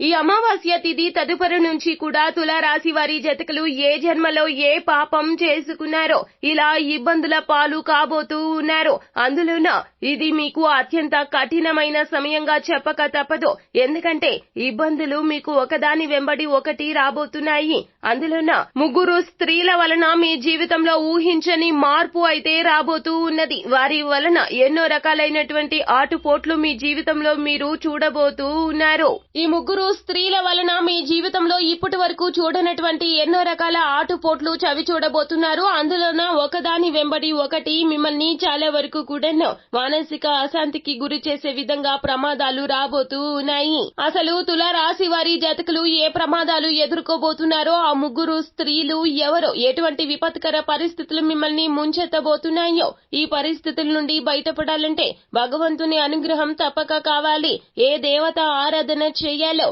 ఈ అమావాస్య తిథి తదుపరి నుంచి కూడా తులారాశి వారి జతకులు ఏ జన్మలో ఏ పాపం చేసుకున్నారో ఇలా ఇబ్బందుల పాలు కాబోతూ ఉన్నారు. అందులోన ఇది మీకు అత్యంత కఠినమైన సమయంగా చెప్పక తప్పదు. ఎందుకంటే ఇబ్బందులు మీకు ఒకదాని వెంబడి ఒకటి రాబోతున్నాయి. అందులోన ముగ్గురు స్త్రీల వలన మీ జీవితంలో ఊహించని మార్పు అయితే రాబోతూ ఉన్నది. వారి వలన ఎన్నో రకాలైనటువంటి ఆటుపోట్లు మీ జీవితంలో మీరు చూడబోతూ ఉన్నారు. ఈ ముగ్గురు స్త్రీల వలన మీ జీవితంలో ఇప్పటి వరకు చూడనటువంటి ఎన్నో రకాల ఆటుపోట్లు చవి చూడబోతున్నారు. అందులోన ఒకదాని వెంబడి ఒకటి మిమ్మల్ని చాలా వరకు కూడా మానసిక అశాంతికి గురి చేసే విధంగా ప్రమాదాలు రాబోతూ ఉన్నాయి అసలు తుల రాశి వారి జాతకులు ఏ ప్రమాదాలు ఎదుర్కోబోతున్నారో ఆ ముగ్గురు స్త్రీలు ఎవరో ఎటువంటి విపత్కర పరిస్థితులు మిమ్మల్ని ముంచెత్తబోతున్నాయో ఈ పరిస్థితుల నుండి బయటపడాలంటే భగవంతుని అనుగ్రహం తప్పక కావాలి. ఏ దేవత ఆరాధన చేయాలో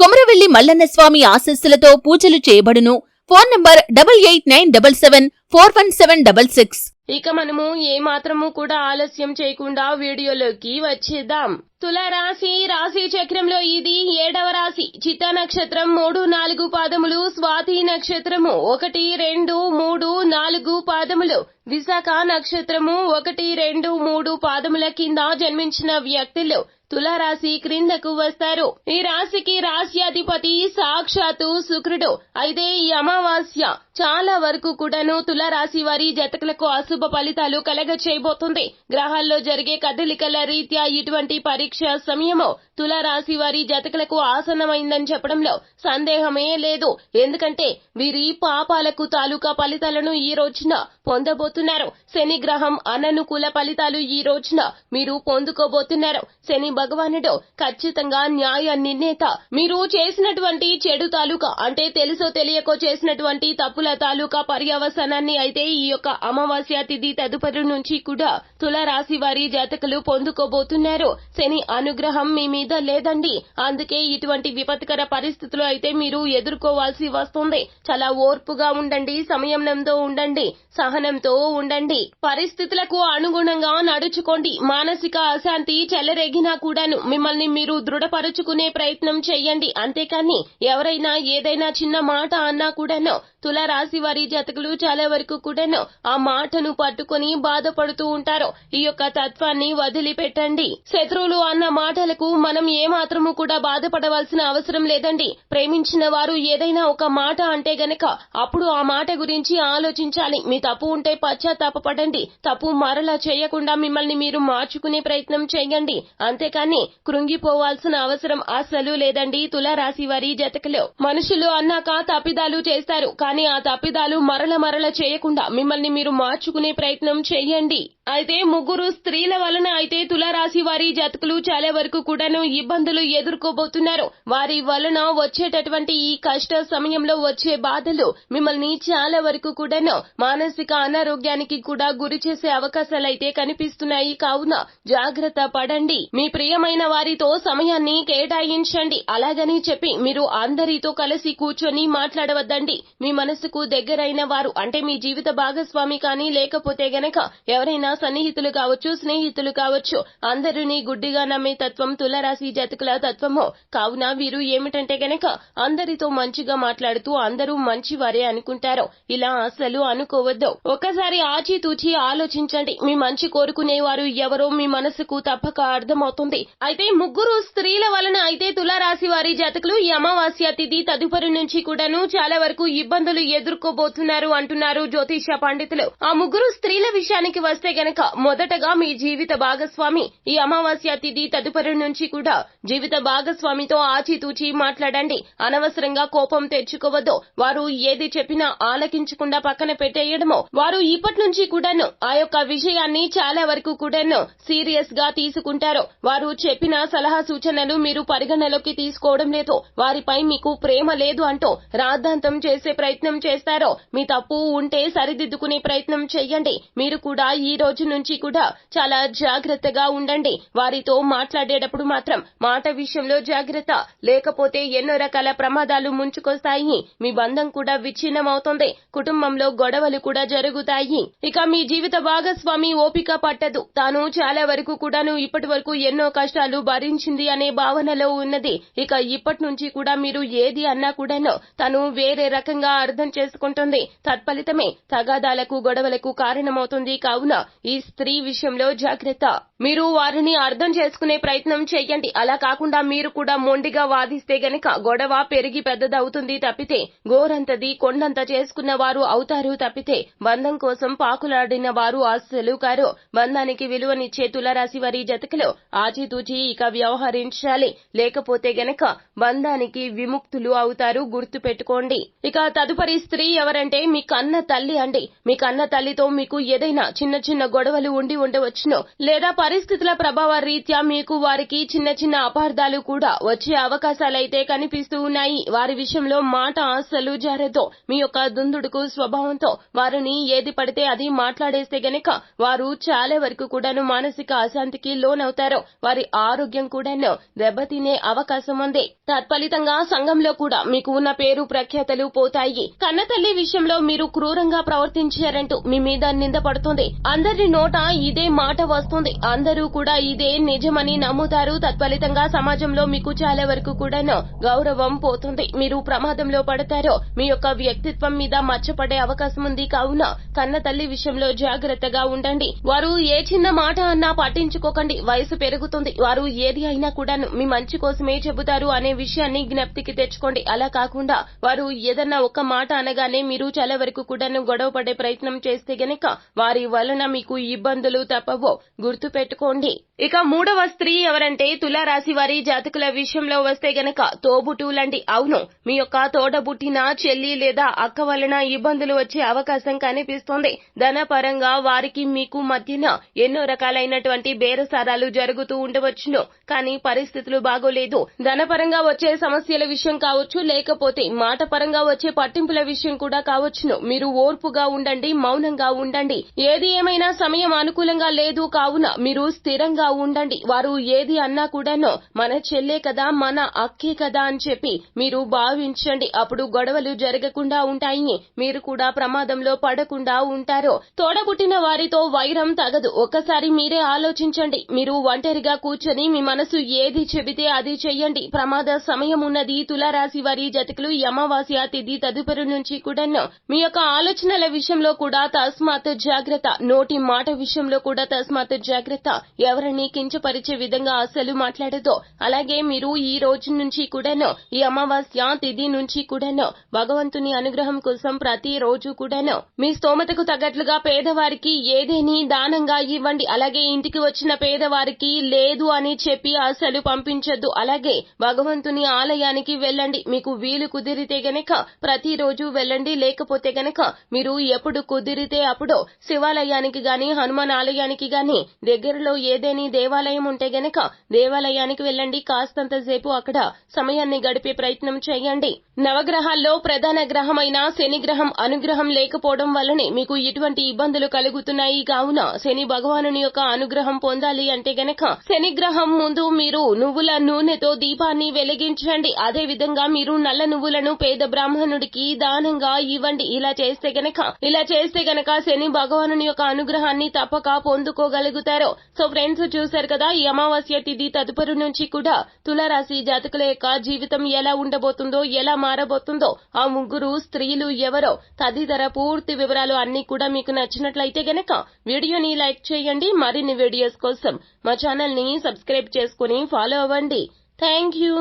కొమరవెల్లి మల్లన్న స్వామి ఆశస్సులతో పూజలు చేయబడును. Phone number double eight nine double seven four one seven double six. ఇక మనము ఏ మాత్రము కూడా ఆలస్యం చేయకుండా వీడియోలోకి వచ్చేద్దాం. తుల రాశి రాశి చక్రంలో ఇది ఏడవ రాశి. చిత్త నక్షత్రం మూడు నాలుగు పాదములు. స్వాతి నక్షత్రము ఒకటి రెండు మూడు నాలుగు పాదములు. విశాఖ నక్షత్రము ఒకటి రెండు మూడు పాదముల కింద జన్మించిన వ్యక్తులు. తులారాశి క్రిందకు వస్తారు. ఈ రాశికి రాశ్యాధిపతి సాక్షాత్తు శుక్రుడు. అయితే ఈ అమావాస్య చాలా వరకు కూడాను తులారాశి వారి జతకులకు అశుభ ఫలితాలు కలగ చేయబోతుంది గ్రహాల్లో జరిగే కదలికల రీత్యా ఇటువంటి పరీక్ష సమయము తులారాశి వారి జతకులకు ఆసన్నమైందని చెప్పడంలో సందేహమే లేదు. ఎందుకంటే వీరి పాపాలకు తాలూకా ఫలితాలను ఈ రోజున పొందబోతున్నారు. శని గ్రహం అననుకూల ఫలితాలు ఈ రోజున మీరు పొందుకోబోతున్నారు. శని భగవానుడు ఖచ్చితంగా న్యాయ నిర్ణేత. మీరు చేసినటువంటి చెడు తాలూకా అంటే తెలుసో తెలియకో చేసినటువంటి తప్పుల తాలూకా పర్యవసానాన్ని అయితే ఈ యొక్క అమావాస్య తిథి తదుపరి నుంచి కూడా తులరాశి వారి జాతకులు పొందుకోబోతున్నారు. శని అనుగ్రహం మీ మీద లేదండి. అందుకే ఇటువంటి విపత్కర పరిస్థితులు అయితే మీరు ఎదుర్కోవాల్సి వస్తుంది. చాలా ఓర్పుగా ఉండండి సంయమనంతో ఉండండి సహనంతో ఉండండి. పరిస్థితులకు అనుగుణంగా నడుచుకోండి. మానసిక అశాంతి చెలరేగినా కూడాను మిమ్మల్ని మీరు దృఢపరుచుకునే ప్రయత్నం చేయండి. అంతేకాని ఎవరైనా ఏదైనా చిన్న మాట అన్నా కూడాను తులరా రాశి వారి జతకులు చాలా వరకు కూడాను ఆ మాటను పట్టుకుని బాధపడుతూ ఉంటారు. ఈ యొక్క తత్వాన్ని వదిలిపెట్టండి. శత్రువులు అన్న మాటలకు మనం ఏ మాత్రము కూడా బాధపడవలసిన అవసరం లేదండి. ప్రేమించిన వారు ఏదైనా ఒక మాట అంటే గనక అప్పుడు ఆ మాట గురించి ఆలోచించాలి. మీ తప్పు ఉంటే పశ్చాత్తాపడండి తప్పు మరలా చేయకుండా మిమ్మల్ని మీరు మార్చుకునే ప్రయత్నం చేయండి. అంతేకాని కృంగిపోవాల్సిన అవసరం అసలు లేదండి తులారాశి వారి జతకలో. మనుషులు అన్నాక తప్పిదాలు చేస్తారు. కానీ ఆ తప్పిదాలు మరల మరల చేయకుండా మిమ్మల్ని మీరు మార్చుకునే ప్రయత్నం చేయండి. అయితే ముగ్గురు స్త్రీల వలన అయితే తులారాశి వారి జాతకులు చాలా వరకు కూడాను ఇబ్బందులు ఎదుర్కోబోతున్నారు. వారి వలన వచ్చేటటువంటి ఈ కష్ట సమయంలో వచ్చే బాధలు మిమ్మల్ని చాలా వరకు కూడాను మానసిక అనారోగ్యానికి కూడా గురి చేసే అవకాశాలైతే కనిపిస్తున్నాయి. కావున జాగ్రత్త పడండి. మీ ప్రియమైన వారితో సమయాన్ని కేటాయించండి. అలాగని చెప్పి మీరు అందరితో కలిసి కూర్చొని మాట్లాడవద్దండి. మీ మనసు మనసుకు దగ్గరైన వారు అంటే మీ జీవిత భాగస్వామి కానీ లేకపోతే గనక ఎవరైనా సన్నిహితులు కావచ్చు స్నేహితులు కావచ్చు అందరినీ గుడ్డిగా నమ్మే తత్వం తులరాశి జాతకుల తత్వము. కావున వీరు ఏమిటంటే గనక అందరితో మంచిగా మాట్లాడుతూ అందరూ మంచి వారే అనుకుంటారు. ఇలా అసలు అనుకోవద్దు. ఒకసారి ఆచితూచి ఆలోచించండి. మీ మంచి కోరుకునేవారు ఎవరో మీ మనసుకు తప్పక అర్థమవుతుంది. అయితే ముగ్గురు స్త్రీల వలన అయితే తులారాశి వారి జాతకులు ఈ అమావాస్య తిథి తదుపరి నుంచి కూడాను చాలా వరకు ఇబ్బందులు ఎదుర్కోబోతున్నారు అంటున్నారు జ్యోతిష పండితులు. ఆ ముగ్గురు స్త్రీల విషయానికి వస్తే గనక మొదటగా మీ జీవిత భాగస్వామి ఈ అమావాస్య తిథి తదుపరి నుంచి కూడా జీవిత భాగస్వామితో ఆచితూచి మాట్లాడండి. అనవసరంగా కోపం తెచ్చుకోవద్దు. వారు ఏది చెప్పినా ఆలకించకుండా పక్కన పెట్టేయడమో. వారు ఇప్పటి నుంచి కూడాను ఆ యొక్క విషయాన్ని చాలా వరకు కూడాను సీరియస్గా తీసుకుంటారు. వారు చెప్పిన సలహా సూచనలు మీరు పరిగణలోకి తీసుకోవడం లేదు. వారిపై మీకు ప్రేమ లేదు అంటూ రాద్ధాంతం చేసే ప్రయత్నం చేస్తారో మీ తప్పు ఉంటే సరిదిద్దుకునే ప్రయత్నం చెయ్యండి. మీరు కూడా ఈ రోజు నుంచి కూడా చాలా జాగ్రత్తగా ఉండండి. వారితో మాట్లాడేటప్పుడు మాత్రం మాట విషయంలో జాగ్రత్త. లేకపోతే ఎన్నో రకాల ప్రమాదాలు ముంచుకొస్తాయి. మీ బంధం కూడా విచ్ఛిన్నమవుతుంది. కుటుంబంలో గొడవలు కూడా జరుగుతాయి. ఇక మీ జీవిత భాగస్వామి ఓపిక పట్టదు. తాను చాలా వరకు కూడాను ఇప్పటి వరకు ఎన్నో కష్టాలు భరించింది అనే భావనలో ఉన్నది. ఇక ఇప్పటి నుంచి కూడా మీరు ఏది అన్నా కూడాను తను వేరే రకంగా అర్థం చేసుకుంటుంది. తత్ఫలితమే తగాదాలకు గొడవలకు కారణమవుతుంది. కావున ఈ స్త్రీ విషయంలో జాగ్రత్త. మీరు వారిని అర్థం చేసుకునే ప్రయత్నం చేయండి. అలా కాకుండా మీరు కూడా మొండిగా వాదిస్తే గనక గొడవ పెరిగి పెద్దదవుతుంది తప్పితే గోరంతది కొండంత చేసుకున్న వారు అవుతారు తప్పితే బంధం కోసం పాకులాడిన వారు అస్సలు కారు. బంధానికి విలువనిచ్చే తులరాశి వారి జతకలో ఆచితూచి ఇక వ్యవహరించాలి. లేకపోతే గనక బంధానికి విముక్తులు అవుతారు గుర్తు పెట్టుకోండి ఇక తదుపరి స్త్రీ ఎవరంటే మీ కన్న తల్లి అండి. మీ కన్న తల్లితో మీకు ఏదైనా చిన్న చిన్న గొడవలు ఉండి ఉండవచ్చునో. లేదా పరిస్థితుల ప్రభావ రీత్యా మీకు వారికి చిన్న చిన్న అపార్థాలు కూడా వచ్చే అవకాశాలైతే కనిపిస్తూ ఉన్నాయి. వారి విషయంలో మాట అస్సలు జారతో మీ యొక్క దుందుడుకు స్వభావంతో వారిని ఏది పడితే అది మాట్లాడేస్తే గనక వారు చాలా వరకు కూడాను మానసిక అశాంతికి లోనవుతారు. వారి ఆరోగ్యం కూడాను దెబ్బతినే అవకాశం ఉంది. తత్ఫలితంగా సంఘంలో కూడా మీకు ఉన్న పేరు ప్రఖ్యాతలు పోతాయి. కన్నతల్లి విషయంలో మీరు క్రూరంగా ప్రవర్తించారంటూ మీ మీద నింద పడుతుంది. అందరి నోట ఇదే మాట వస్తుంది. అందరూ కూడా ఇదే నిజమని నమ్ముతారు. తత్ఫలితంగా సమాజంలో మీకు చాలా వరకు కూడాను గౌరవం పోతుంది. మీరు ప్రమాదంలో పడతారో మీ యొక్క వ్యక్తిత్వం మీద మచ్చపడే అవకాశం ఉంది. కావున కన్న తల్లి విషయంలో జాగ్రత్తగా ఉండండి. వారు ఏ చిన్న మాట అన్నా పట్టించుకోకండి. వయసు పెరుగుతుంది. వారు ఏది అయినా కూడాను మీ మంచి కోసమే చెబుతారు అనే విషయాన్ని జ్ఞప్తికి తెచ్చుకోండి. అలా కాకుండా వారు ఏదన్నా ఒక మాట అనగానే మీరు చాలా వరకు కూడాను గొడవ పడే ప్రయత్నం చేస్తే గనక వారి వలన మీకు ఇబ్బందులు తప్పవో. గుర్తు పెట్టుకోండి ఇక మూడవ స్త్రీ ఎవరంటే తులారాశి వారి జాతకుల విషయంలో వస్తే గనక తోబుటూలండి అవును మీ యొక్క తోడబుట్టిన చెల్లి లేదా అక్క వలన ఇబ్బందులు వచ్చే అవకాశం కనిపిస్తోంది. ధనపరంగా వారికి మీకు మధ్యన ఎన్నో రకాలైనటువంటి బేరసారాలు జరుగుతూ ఉండవచ్చును. కానీ పరిస్థితులు బాగోలేదు. ధనపరంగా వచ్చే సమస్యల విషయం కావచ్చు లేకపోతే మాట పరంగా వచ్చే పట్టింపుల విషయం కూడా కావచ్చును. మీరు ఓర్పుగా ఉండండి మౌనంగా ఉండండి. ఏది ఏమైనా సమయం అనుకూలంగా లేదు కావున మీరు స్థిరంగా ఉండండి. వారు ఏది అన్నా కూడాను మన చెల్లే కదా మన అక్కే కదా అని చెప్పి మీరు భావించండి. అప్పుడు గొడవలు జరగకుండా ఉంటాయి. మీరు కూడా ప్రమాదంలో పడకుండా ఉంటారు. తోడబుట్టిన వారితో వైరం తగదు. ఒక్కసారి మీరే ఆలోచించండి. మీరు ఒంటరిగా కూర్చొని మీ మనసు ఏది చెబితే అది చెయ్యండి. ప్రమాద సమయం ఉన్నది. తులారాశి వారి జతకులు అమావాస్య తిథి తదుపరి నుంచి కూడాను మీ యొక్క ఆలోచనల విషయంలో కూడా తస్మాత్ జాగ్రత్త. నోటి మాట విషయంలో కూడా తస్మాత్ జాగ్రత్త. ఎవరిని కించపరిచే విధంగా అసలు మాట్లాడదు. అలాగే మీరు ఈ రోజు నుంచి కూడాను ఈ అమావాస్య తిథి నుంచి కూడాను భగవంతుని అనుగ్రహం కోసం ప్రతి రోజు కూడాను మీ స్తోమతకు తగ్గట్లుగా పేదవారికి ఏదేని దానంగా ఇవ్వండి. అలాగే ఇంటికి వచ్చిన పేదవారికి లేదు అని చెప్పి అసలు పంపించొద్దు. అలాగే భగవంతుని ఆలయానికి వెళ్ళండి. మీకు వీలు కుదిరితే గనక ప్రతిరోజు వెళ్ళండి. లేకపోతే గనక మీరు ఎప్పుడు కుదిరితే అప్పుడు శివాలయానికి గాని హనుమాన్ ఆలయానికి గాని దగ్గరలో ఏదేని దేవాలయం ఉంటే గనక దేవాలయానికి వెళ్ళండి. కాస్తంతసేపు అక్కడ సమయాన్ని గడిపే ప్రయత్నం చేయండి. నవగ్రహాల్లో ప్రధాన గ్రహమైన శని గ్రహం అనుగ్రహం లేకపోవడం వల్లనే మీకు ఇటువంటి ఇబ్బందులు కలుగుతున్నాయి. కావున శని భగవానుని యొక్క అనుగ్రహం పొందాలి అంటే గనక శని గ్రహం ముందు మీరు నువ్వుల నూనెతో దీపాన్ని వెలిగించండి. అదే విధంగా మీరు నల్ల నువ్వులను పేద బ్రాహ్మణుడికి దానంగా ఇవ్వండి. ఇలా చేస్తే గనక ఇలా చేస్తే గనక శని భగవానుని యొక్క అనుగ్రహాన్ని తప్పక పొందుకోగలుగుతారు. సో ఫ్రెండ్స్ చూశారు కదా ఈ అమావాస్య తిథి తదుపరి నుంచి కూడా తులారాశి జాతకుల యొక్క జీవితం ఎలా ఉండబోతుందో ఎలా మారబోతుందో ఆ ముగ్గురు స్త్రీలు ఎవరో తదితర పూర్తి వివరాలు అన్ని కూడా మీకు నచ్చినట్లయితే గనక వీడియోని లైక్ చేయండి. మరిన్ని వీడియోస్ కోసం మా ఛానల్ని సబ్స్క్రైబ్ చేసుకుని ఫాలో అవ్వండి. Thank you.